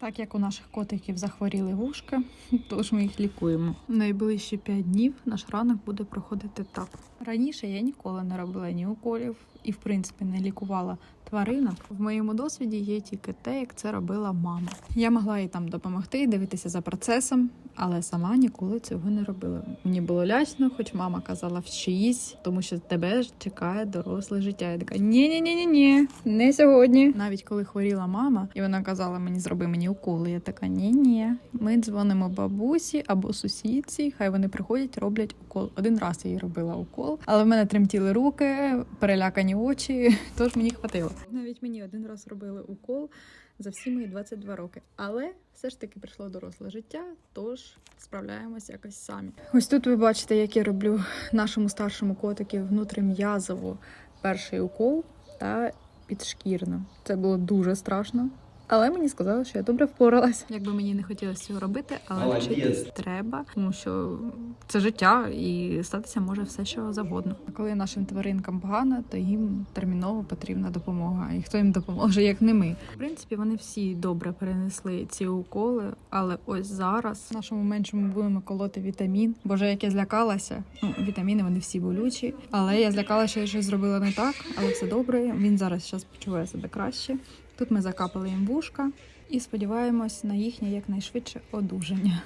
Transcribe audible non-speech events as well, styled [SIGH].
Так як у наших котиків захворіли вушки, [LAUGHS] тож ми їх лікуємо. Найближчі 5 днів наш ранок буде проходити так. Раніше я ніколи не робила ні уколів і, в принципі, не лікувала тваринок. В моєму досвіді є тільки те, як це робила мама. Я могла їй там допомогти, дивитися за процесом, але сама ніколи цього не робила. Мені було лячно, хоч мама казала вчись, тому що тебе чекає доросле життя. Я така ні ні не сьогодні. Навіть коли хворіла мама, і вона казала мені, зроби мені уколи. Я така ні ні Ми дзвонимо бабусі або сусідці. Хай вони приходять, роблять укол. Один раз я їй робила укол, але в мене тремтіли руки, перелякані очі, [LAUGHS] тож мені хватило. Навіть мені один раз робили укол за всі мої 22 роки. Але все ж таки прийшло доросле життя, тож справляємось якось самі. Ось тут ви бачите, як я роблю нашому старшому котику внутрім'язово перший укол та підшкірно. Це було дуже страшно. Але мені сказали, що я добре впоралась. Якби мені не хотілося цього робити, але Молодець. вчитись треба, тому що це життя і статися може все, що завгодно. Коли нашим тваринкам погано, то їм терміново потрібна допомога. І хто їм допоможе, як не ми. В принципі, вони всі добре перенесли ці уколи, але ось зараз нашому меншому будемо колоти вітамін. Боже, як я злякалася. Ну, вітаміни вони всі болючі, але я злякалася, що я щось зробила не так, але все добре. Він зараз зараз почуває себе краще. Тут ми закапали їм вушка і сподіваємось на їхнє якнайшвидше одужання.